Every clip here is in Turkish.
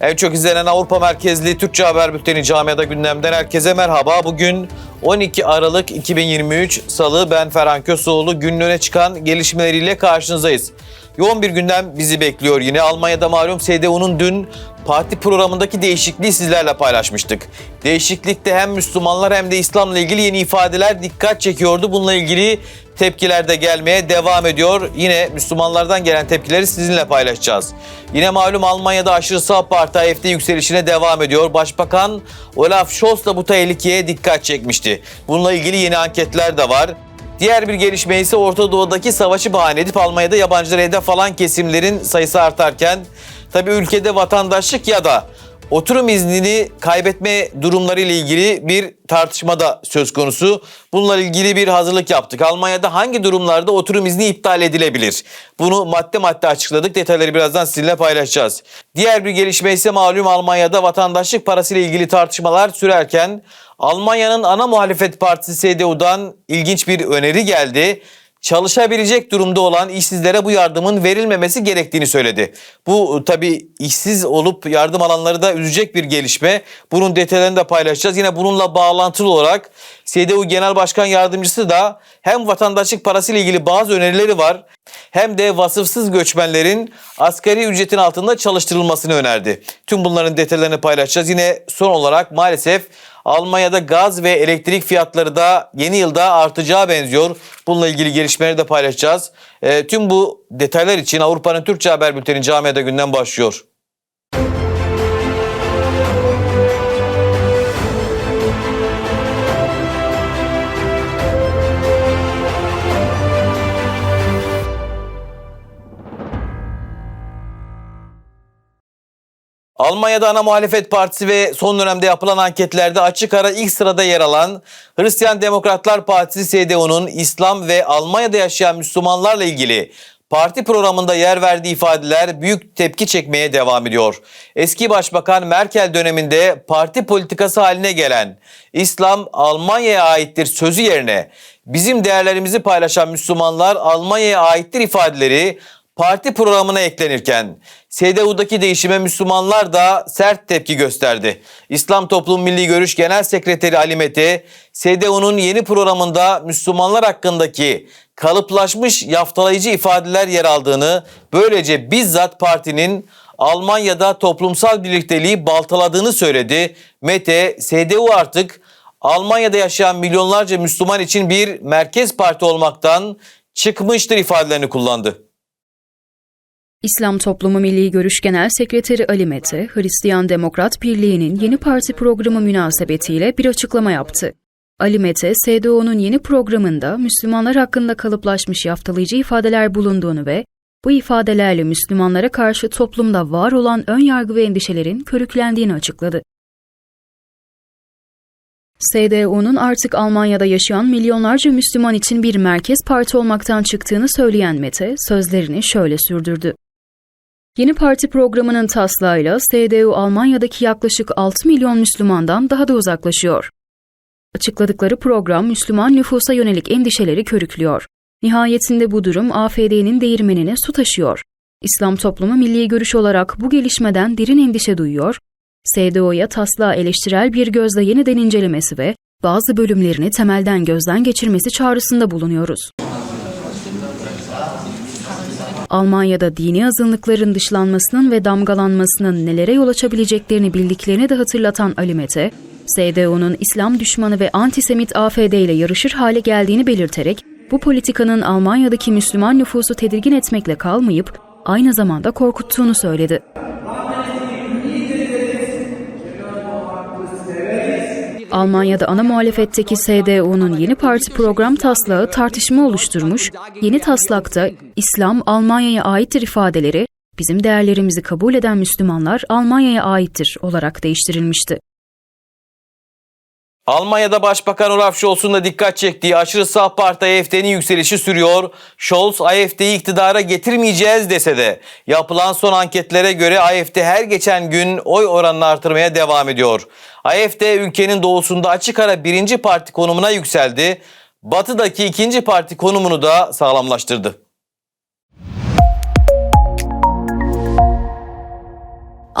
En çok izlenen Avrupa merkezli Türkçe Haber Bülteni Camiada gündemden herkese merhaba. Bugün 12 Aralık 2023 Salı ben Ferhan Köseoğlu günün çıkan gelişmeleriyle karşınızdayız. Yoğun bir gündem bizi bekliyor yine. Almanya'da malum CDU'nun dün parti programındaki değişikliği sizlerle paylaşmıştık. Değişiklikte hem Müslümanlar hem de İslam'la ilgili yeni ifadeler dikkat çekiyordu. Bununla ilgili tepkiler de gelmeye devam ediyor. Yine Müslümanlardan gelen tepkileri sizinle paylaşacağız. Yine malum Almanya'da aşırı sağ parti AFD yükselişine devam ediyor. Başbakan Olaf Scholz da bu tehlikeye dikkat çekmişti. Bununla ilgili yeni anketler de var. Diğer bir gelişme ise Orta Doğu'daki savaşı bahane edip Almanya'da yabancıları hedef alan kesimlerin sayısı artarken tabii ülkede vatandaşlık ya da oturum iznini kaybetme durumları ile ilgili bir tartışma da söz konusu. Bununla ilgili bir hazırlık yaptık. Almanya'da hangi durumlarda oturum izni iptal edilebilir? Bunu madde madde açıkladık. Detayları birazdan sizinle paylaşacağız. Diğer bir gelişme ise malum Almanya'da vatandaşlık parası ile ilgili tartışmalar sürerken Almanya'nın ana muhalefet partisi CDU'dan ilginç bir öneri geldi çalışabilecek durumda olan işsizlere bu yardımın verilmemesi gerektiğini söyledi. Bu tabi işsiz olup yardım alanları da üzecek bir gelişme. Bunun detaylarını da paylaşacağız. Yine bununla bağlantılı olarak CDU Genel Başkan Yardımcısı da hem vatandaşlık parası ile ilgili bazı önerileri var hem de vasıfsız göçmenlerin asgari ücretin altında çalıştırılmasını önerdi. Tüm bunların detaylarını paylaşacağız. Yine son olarak maalesef Almanya'da gaz ve elektrik fiyatları da yeni yılda artacağı benziyor. Bununla ilgili gelişmeleri de paylaşacağız. E, tüm bu detaylar için Avrupa'nın Türkçe Haber Bülteni Camiada günden başlıyor. Almanya'da ana muhalefet partisi ve son dönemde yapılan anketlerde açık ara ilk sırada yer alan Hristiyan Demokratlar Partisi CDU'nun İslam ve Almanya'da yaşayan Müslümanlarla ilgili parti programında yer verdiği ifadeler büyük tepki çekmeye devam ediyor. Eski Başbakan Merkel döneminde parti politikası haline gelen İslam Almanya'ya aittir sözü yerine bizim değerlerimizi paylaşan Müslümanlar Almanya'ya aittir ifadeleri parti programına eklenirken CDU'daki değişime Müslümanlar da sert tepki gösterdi. İslam Toplum Milli Görüş Genel Sekreteri Ali Mete, CDU'nun yeni programında Müslümanlar hakkındaki kalıplaşmış yaftalayıcı ifadeler yer aldığını, böylece bizzat partinin Almanya'da toplumsal birlikteliği baltaladığını söyledi. Mete, CDU artık Almanya'da yaşayan milyonlarca Müslüman için bir merkez parti olmaktan çıkmıştır ifadelerini kullandı. İslam Toplumu Milli Görüş Genel Sekreteri Ali Mete, Hristiyan Demokrat Birliği'nin yeni parti programı münasebetiyle bir açıklama yaptı. Ali Mete, SDO'nun yeni programında Müslümanlar hakkında kalıplaşmış yaftalayıcı ifadeler bulunduğunu ve bu ifadelerle Müslümanlara karşı toplumda var olan ön yargı ve endişelerin körüklendiğini açıkladı. SDU'nun artık Almanya'da yaşayan milyonlarca Müslüman için bir merkez parti olmaktan çıktığını söyleyen Mete, sözlerini şöyle sürdürdü. Yeni parti programının taslağıyla SDU Almanya'daki yaklaşık 6 milyon Müslümandan daha da uzaklaşıyor. Açıkladıkları program Müslüman nüfusa yönelik endişeleri körüklüyor. Nihayetinde bu durum AFD'nin değirmenine su taşıyor. İslam toplumu milli görüş olarak bu gelişmeden derin endişe duyuyor, SDO'ya taslağı eleştirel bir gözle yeniden incelemesi ve bazı bölümlerini temelden gözden geçirmesi çağrısında bulunuyoruz. Almanya'da dini azınlıkların dışlanmasının ve damgalanmasının nelere yol açabileceklerini bildiklerini de hatırlatan Ali Mete, SDO'nun İslam düşmanı ve antisemit AFD ile yarışır hale geldiğini belirterek, bu politikanın Almanya'daki Müslüman nüfusu tedirgin etmekle kalmayıp aynı zamanda korkuttuğunu söyledi. Almanya'da ana muhalefetteki SDU'nun yeni parti program taslağı tartışma oluşturmuş, yeni taslakta İslam Almanya'ya aittir ifadeleri, bizim değerlerimizi kabul eden Müslümanlar Almanya'ya aittir olarak değiştirilmişti. Almanya'da Başbakan Olaf Scholz'un da dikkat çektiği aşırı sağ parti AFD'nin yükselişi sürüyor. Scholz AFD'yi iktidara getirmeyeceğiz dese de yapılan son anketlere göre AFD her geçen gün oy oranını artırmaya devam ediyor. AFD ülkenin doğusunda açık ara birinci parti konumuna yükseldi. Batıdaki ikinci parti konumunu da sağlamlaştırdı.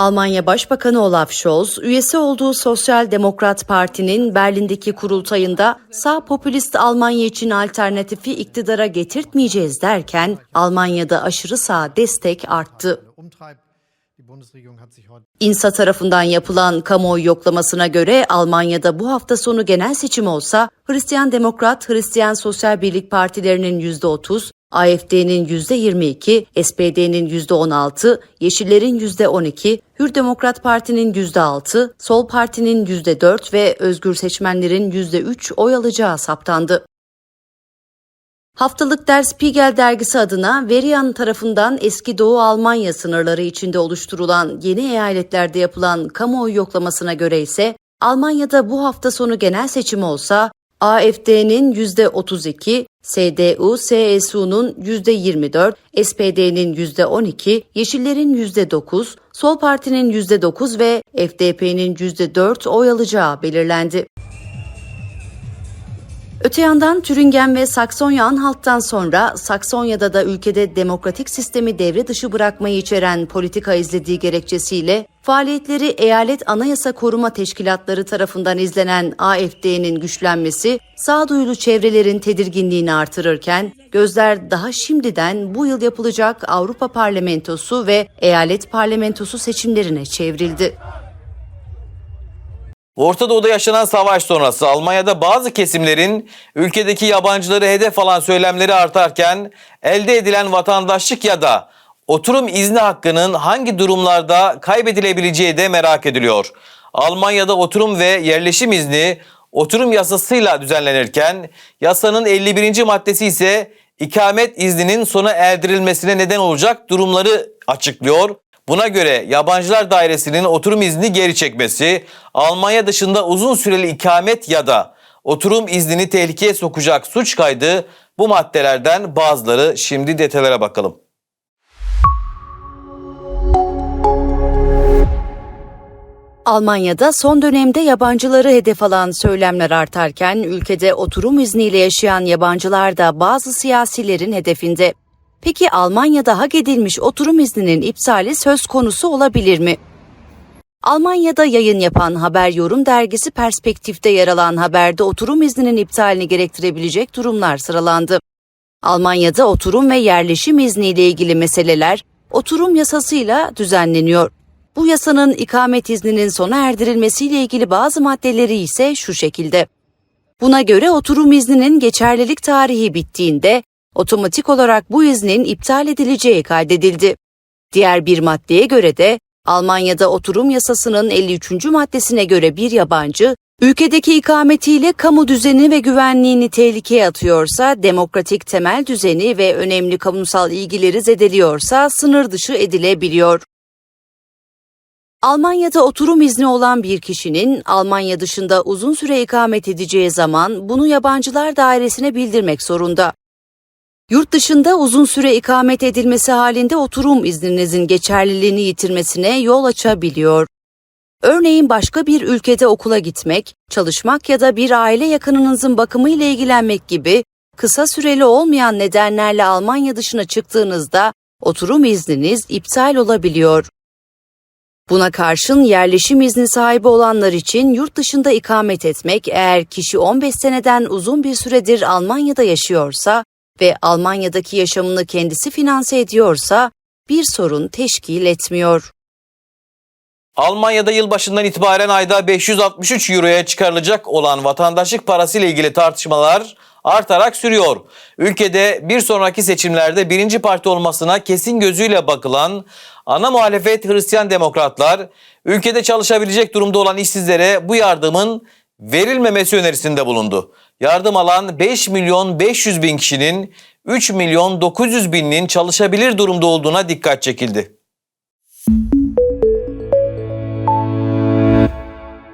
Almanya Başbakanı Olaf Scholz, üyesi olduğu Sosyal Demokrat Parti'nin Berlin'deki kurultayında sağ popülist Almanya için alternatifi iktidara getirtmeyeceğiz derken Almanya'da aşırı sağ destek arttı. İNSA tarafından yapılan kamuoyu yoklamasına göre Almanya'da bu hafta sonu genel seçim olsa Hristiyan Demokrat, Hristiyan Sosyal Birlik Partilerinin %30, AFD'nin %22, SPD'nin %16, Yeşillerin %12, Hür Demokrat Parti'nin %6, Sol Parti'nin %4 ve Özgür Seçmenlerin %3 oy alacağı saptandı. Haftalık Der Spiegel dergisi adına Verian tarafından eski Doğu Almanya sınırları içinde oluşturulan yeni eyaletlerde yapılan kamuoyu yoklamasına göre ise Almanya'da bu hafta sonu genel seçim olsa AFD'nin %32, CDU, CSU'nun %24, SPD'nin %12, Yeşillerin %9, Sol Parti'nin %9 ve FDP'nin %4 oy alacağı belirlendi. Öte yandan Türingen ve Saksonya-Anhalt'tan sonra Saksonya'da da ülkede demokratik sistemi devre dışı bırakmayı içeren politika izlediği gerekçesiyle faaliyetleri eyalet anayasa koruma teşkilatları tarafından izlenen AFD'nin güçlenmesi sağduyulu çevrelerin tedirginliğini artırırken gözler daha şimdiden bu yıl yapılacak Avrupa Parlamentosu ve eyalet parlamentosu seçimlerine çevrildi. Orta Doğu'da yaşanan savaş sonrası Almanya'da bazı kesimlerin ülkedeki yabancıları hedef alan söylemleri artarken elde edilen vatandaşlık ya da oturum izni hakkının hangi durumlarda kaybedilebileceği de merak ediliyor. Almanya'da oturum ve yerleşim izni oturum yasasıyla düzenlenirken yasanın 51. maddesi ise ikamet izninin sona erdirilmesine neden olacak durumları açıklıyor. Buna göre yabancılar dairesinin oturum izni geri çekmesi, Almanya dışında uzun süreli ikamet ya da oturum iznini tehlikeye sokacak suç kaydı bu maddelerden bazıları. Şimdi detaylara bakalım. Almanya'da son dönemde yabancıları hedef alan söylemler artarken ülkede oturum izniyle yaşayan yabancılar da bazı siyasilerin hedefinde. Peki Almanya'da hak edilmiş oturum izninin iptali söz konusu olabilir mi? Almanya'da yayın yapan Haber Yorum dergisi Perspektif'te yer alan haberde oturum izninin iptalini gerektirebilecek durumlar sıralandı. Almanya'da oturum ve yerleşim izniyle ilgili meseleler oturum yasasıyla düzenleniyor. Bu yasanın ikamet izninin sona erdirilmesiyle ilgili bazı maddeleri ise şu şekilde. Buna göre oturum izninin geçerlilik tarihi bittiğinde otomatik olarak bu iznin iptal edileceği kaydedildi. Diğer bir maddeye göre de Almanya'da oturum yasasının 53. maddesine göre bir yabancı ülkedeki ikametiyle kamu düzeni ve güvenliğini tehlikeye atıyorsa, demokratik temel düzeni ve önemli kamusal ilgileri zedeliyorsa sınır dışı edilebiliyor. Almanya'da oturum izni olan bir kişinin Almanya dışında uzun süre ikamet edeceği zaman bunu yabancılar dairesine bildirmek zorunda. Yurt dışında uzun süre ikamet edilmesi halinde oturum izninizin geçerliliğini yitirmesine yol açabiliyor. Örneğin başka bir ülkede okula gitmek, çalışmak ya da bir aile yakınınızın bakımı ile ilgilenmek gibi kısa süreli olmayan nedenlerle Almanya dışına çıktığınızda oturum izniniz iptal olabiliyor. Buna karşın yerleşim izni sahibi olanlar için yurt dışında ikamet etmek eğer kişi 15 seneden uzun bir süredir Almanya'da yaşıyorsa ve Almanya'daki yaşamını kendisi finanse ediyorsa bir sorun teşkil etmiyor. Almanya'da yılbaşından itibaren ayda 563 euroya çıkarılacak olan vatandaşlık parası ile ilgili tartışmalar artarak sürüyor. Ülkede bir sonraki seçimlerde birinci parti olmasına kesin gözüyle bakılan ana muhalefet Hristiyan Demokratlar ülkede çalışabilecek durumda olan işsizlere bu yardımın verilmemesi önerisinde bulundu. Yardım alan 5 milyon 500 bin kişinin 3 milyon 900 binin çalışabilir durumda olduğuna dikkat çekildi.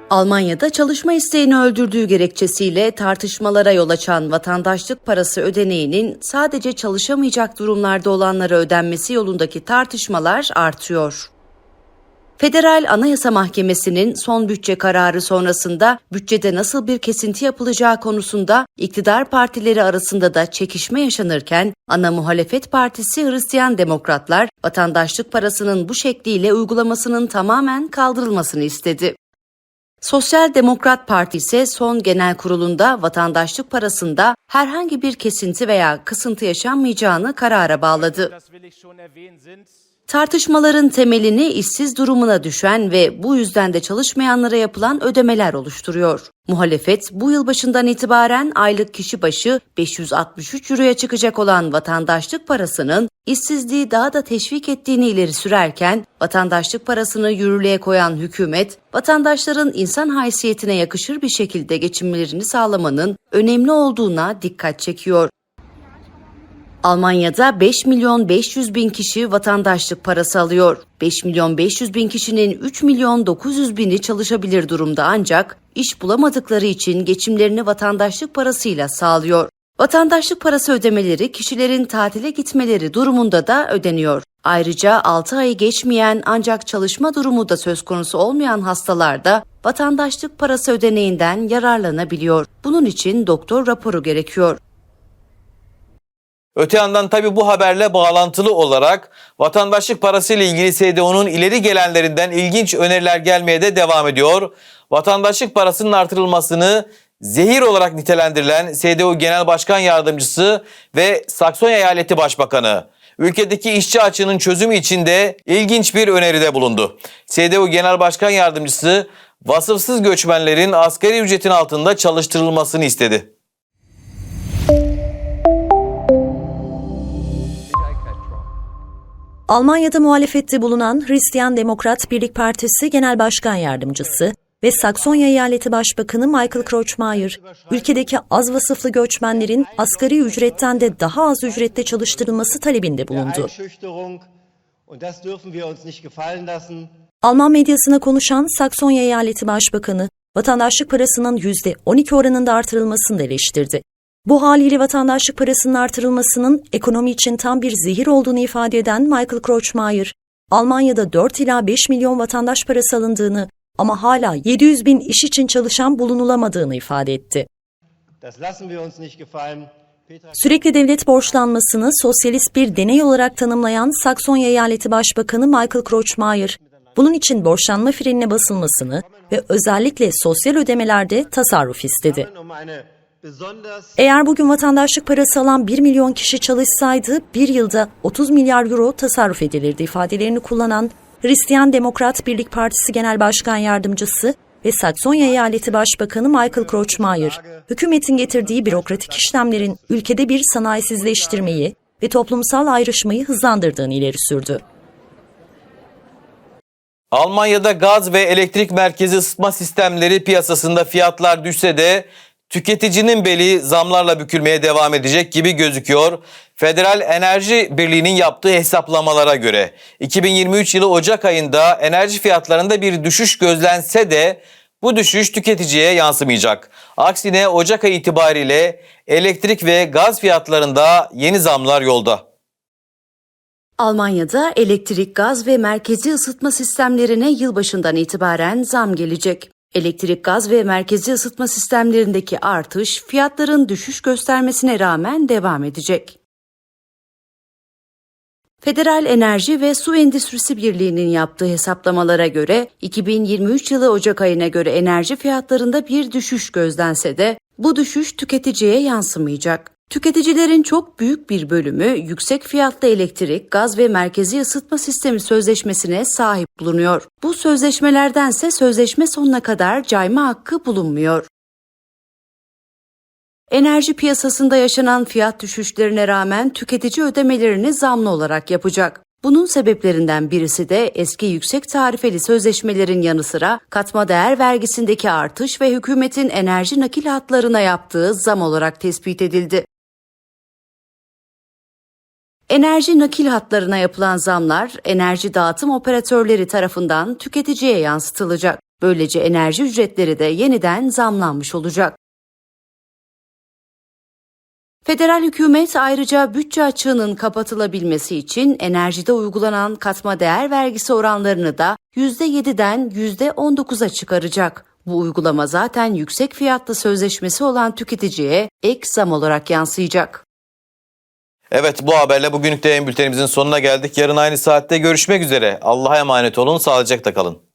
Almanya'da çalışma isteğini öldürdüğü gerekçesiyle tartışmalara yol açan vatandaşlık parası ödeneğinin sadece çalışamayacak durumlarda olanlara ödenmesi yolundaki tartışmalar artıyor. Federal Anayasa Mahkemesi'nin son bütçe kararı sonrasında bütçede nasıl bir kesinti yapılacağı konusunda iktidar partileri arasında da çekişme yaşanırken ana muhalefet partisi Hristiyan Demokratlar vatandaşlık parasının bu şekliyle uygulamasının tamamen kaldırılmasını istedi. Sosyal Demokrat Parti ise son genel kurulunda vatandaşlık parasında herhangi bir kesinti veya kısıntı yaşanmayacağını karara bağladı. Tartışmaların temelini işsiz durumuna düşen ve bu yüzden de çalışmayanlara yapılan ödemeler oluşturuyor. Muhalefet bu yıl başından itibaren aylık kişi başı 563 euroya çıkacak olan vatandaşlık parasının işsizliği daha da teşvik ettiğini ileri sürerken vatandaşlık parasını yürürlüğe koyan hükümet vatandaşların insan haysiyetine yakışır bir şekilde geçinmelerini sağlamanın önemli olduğuna dikkat çekiyor. Almanya'da 5 milyon 500 bin kişi vatandaşlık parası alıyor. 5 milyon 500 bin kişinin 3 milyon 900 bini çalışabilir durumda ancak iş bulamadıkları için geçimlerini vatandaşlık parasıyla sağlıyor. Vatandaşlık parası ödemeleri kişilerin tatile gitmeleri durumunda da ödeniyor. Ayrıca 6 ayı geçmeyen ancak çalışma durumu da söz konusu olmayan hastalar da vatandaşlık parası ödeneğinden yararlanabiliyor. Bunun için doktor raporu gerekiyor. Öte yandan tabii bu haberle bağlantılı olarak vatandaşlık parası ile ilgili SDO'nun ileri gelenlerinden ilginç öneriler gelmeye de devam ediyor. Vatandaşlık parasının artırılmasını zehir olarak nitelendirilen SDO Genel Başkan Yardımcısı ve Saksonya Eyaleti Başbakanı ülkedeki işçi açığının çözümü için de ilginç bir öneride bulundu. SDO Genel Başkan Yardımcısı vasıfsız göçmenlerin asgari ücretin altında çalıştırılmasını istedi. Almanya'da muhalefette bulunan Hristiyan Demokrat Birlik Partisi Genel Başkan Yardımcısı ve Saksonya Eyaleti Başbakanı Michael Krochmayer, ülkedeki az vasıflı göçmenlerin asgari ücretten de daha az ücrette çalıştırılması talebinde bulundu. Alman medyasına konuşan Saksonya Eyaleti Başbakanı, vatandaşlık parasının %12 oranında artırılmasını da eleştirdi. Bu haliyle vatandaşlık parasının artırılmasının ekonomi için tam bir zehir olduğunu ifade eden Michael Krochmayer, Almanya'da 4 ila 5 milyon vatandaş parası alındığını ama hala 700 bin iş için çalışan bulunulamadığını ifade etti. Sürekli devlet borçlanmasını sosyalist bir deney olarak tanımlayan Saksonya Eyaleti Başbakanı Michael Krochmayer, bunun için borçlanma frenine basılmasını ve özellikle sosyal ödemelerde tasarruf istedi. Eğer bugün vatandaşlık parası alan 1 milyon kişi çalışsaydı bir yılda 30 milyar euro tasarruf edilirdi ifadelerini kullanan Hristiyan Demokrat Birlik Partisi Genel Başkan Yardımcısı ve Saksonya Eyaleti Başbakanı Michael Krochmayer, hükümetin getirdiği bürokratik işlemlerin ülkede bir sanayisizleştirmeyi ve toplumsal ayrışmayı hızlandırdığını ileri sürdü. Almanya'da gaz ve elektrik merkezi ısıtma sistemleri piyasasında fiyatlar düşse de tüketicinin beli zamlarla bükülmeye devam edecek gibi gözüküyor. Federal Enerji Birliği'nin yaptığı hesaplamalara göre 2023 yılı Ocak ayında enerji fiyatlarında bir düşüş gözlense de bu düşüş tüketiciye yansımayacak. Aksine Ocak ayı itibariyle elektrik ve gaz fiyatlarında yeni zamlar yolda. Almanya'da elektrik, gaz ve merkezi ısıtma sistemlerine yılbaşından itibaren zam gelecek. Elektrik, gaz ve merkezi ısıtma sistemlerindeki artış fiyatların düşüş göstermesine rağmen devam edecek. Federal Enerji ve Su Endüstrisi Birliği'nin yaptığı hesaplamalara göre 2023 yılı Ocak ayına göre enerji fiyatlarında bir düşüş gözlense de bu düşüş tüketiciye yansımayacak. Tüketicilerin çok büyük bir bölümü yüksek fiyatlı elektrik, gaz ve merkezi ısıtma sistemi sözleşmesine sahip bulunuyor. Bu sözleşmelerdense sözleşme sonuna kadar cayma hakkı bulunmuyor. Enerji piyasasında yaşanan fiyat düşüşlerine rağmen tüketici ödemelerini zamlı olarak yapacak. Bunun sebeplerinden birisi de eski yüksek tarifeli sözleşmelerin yanı sıra katma değer vergisindeki artış ve hükümetin enerji nakil hatlarına yaptığı zam olarak tespit edildi. Enerji nakil hatlarına yapılan zamlar enerji dağıtım operatörleri tarafından tüketiciye yansıtılacak. Böylece enerji ücretleri de yeniden zamlanmış olacak. Federal hükümet ayrıca bütçe açığının kapatılabilmesi için enerjide uygulanan katma değer vergisi oranlarını da %7'den %19'a çıkaracak. Bu uygulama zaten yüksek fiyatlı sözleşmesi olan tüketiciye ek zam olarak yansıyacak. Evet bu haberle bugünlük de yayın bültenimizin sonuna geldik. Yarın aynı saatte görüşmek üzere. Allah'a emanet olun, sağlıcakla kalın.